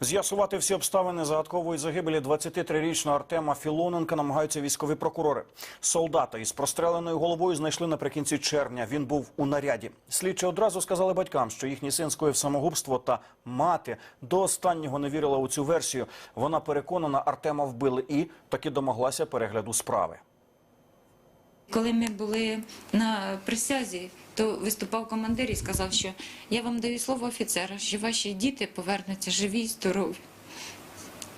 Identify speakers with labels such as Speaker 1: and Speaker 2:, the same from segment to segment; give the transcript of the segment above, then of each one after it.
Speaker 1: З'ясувати всі обставини загадкової загибелі 23-річного Артема Філоненка намагаються військові прокурори. Солдата із простреленою головою знайшли наприкінці червня. Він був у наряді. Слідчі одразу сказали батькам, що їхній син скоїв самогубство та мати до останнього не вірила у цю версію. Вона переконана, Артема вбили і таки домоглася перегляду справи.
Speaker 2: Коли ми були на присязі, то виступав командир і сказав, що я вам даю слово офіцера, що ваші діти повернуться живі і здорові.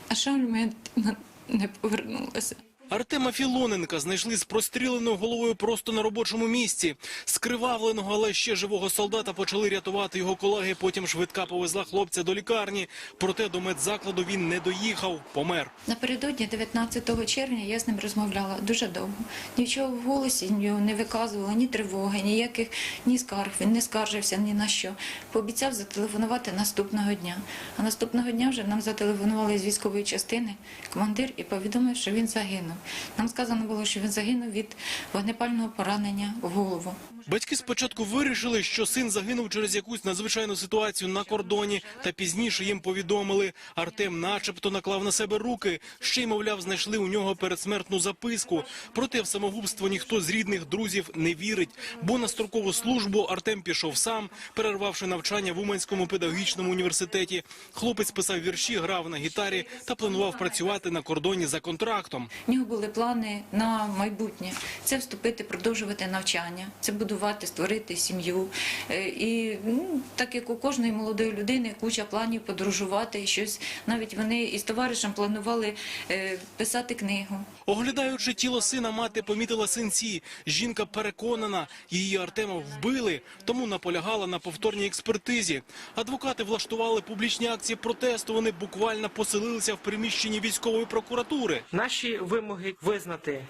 Speaker 2: А моя дитина не повернулася.
Speaker 3: Артема Філоненка знайшли з простріленою головою просто на робочому місці. Скривавленого, але ще живого солдата почали рятувати його колеги. Потім швидка повезла хлопця до лікарні. Проте до медзакладу він не доїхав, помер.
Speaker 2: Напередодні 19 червня я з ним розмовляла дуже довго. Нічого в голосі нього не виказувала, ні тривоги, ніяких ні скарг. Він не скаржився ні на що. Пообіцяв зателефонувати наступного дня. А наступного дня вже нам зателефонували з військової частини командир і повідомив, що він загинув. Нам сказано було, що він загинув від вогнепального поранення в голову.
Speaker 3: Батьки спочатку вирішили, що син загинув через якусь надзвичайну ситуацію на кордоні, та пізніше їм повідомили, Артем начебто наклав на себе руки, ще й, мовляв, знайшли у нього передсмертну записку. Проте в самогубство ніхто з рідних друзів не вірить, бо на строкову службу Артем пішов сам, перервавши навчання в Уманському педагогічному університеті. Хлопець писав вірші, грав на гітарі та планував працювати на кордоні за контрактом.
Speaker 2: В нього були плани на майбутнє. Це вступити, продовжувати навчання, це будувати, створити сім'ю. Е, І ну, так як у кожної молодої людини куча планів подорожувати, щось. Навіть вони із товаришем планували е, писати книгу.
Speaker 3: Оглядаючи тіло сина, мати помітила синці. Жінка переконана, її Артема вбили, тому наполягала на повторній експертизі. Адвокати влаштували публічні акції протесту. Вони буквально поселилися в приміщенні військової прокуратури.
Speaker 4: Наші вимоги визнати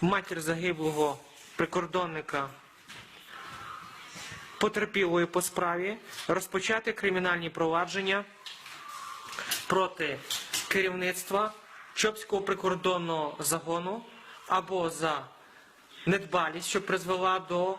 Speaker 4: матір загиблого прикордонника потерпілою по справі, розпочати кримінальні провадження проти керівництва Чопського прикордонного загону або за недбалість, що призвела до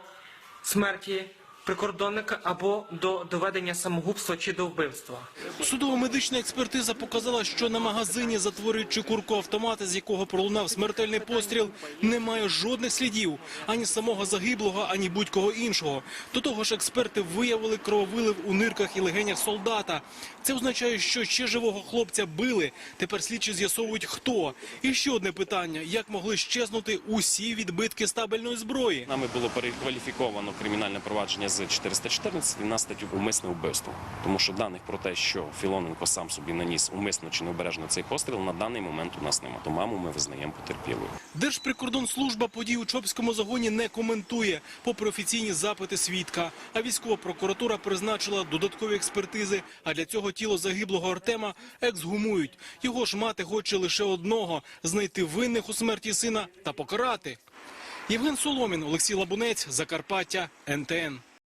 Speaker 4: смерті прикордонника, або до доведення самогубства чи до вбивства.
Speaker 3: Судово-медична експертиза показала, що на магазині, затворюючи курку автомата, з якого пролунав смертельний постріл, немає жодних слідів ані самого загиблого, ані будь-кого іншого. До того ж, експерти виявили крововилив у нирках і легенях солдата. Це означає, що ще живого хлопця били. Тепер слідчі з'ясовують, хто. І ще одне питання: як могли щезнути усі відбитки стабельної зброї?
Speaker 5: Нами було перекваліфіковано кримінальне провадження з 414 на статтю умисне вбивство, тому що даних про те, що Філоненко сам собі наніс умисно чи необережно цей постріл, на даний момент у нас немає. То маму ми визнаємо потерпілою.
Speaker 3: Держприкордонслужба подій у Чопському загоні не коментує, попри офіційні запити свідка. А військова прокуратура призначила додаткові експертизи. А для цього тіло загиблого Артема ексгумують. Його ж мати хоче лише одного знайти винних у смерті сина та покарати. Євген Соломін, Олексій Лабунець, Закарпаття, НТН.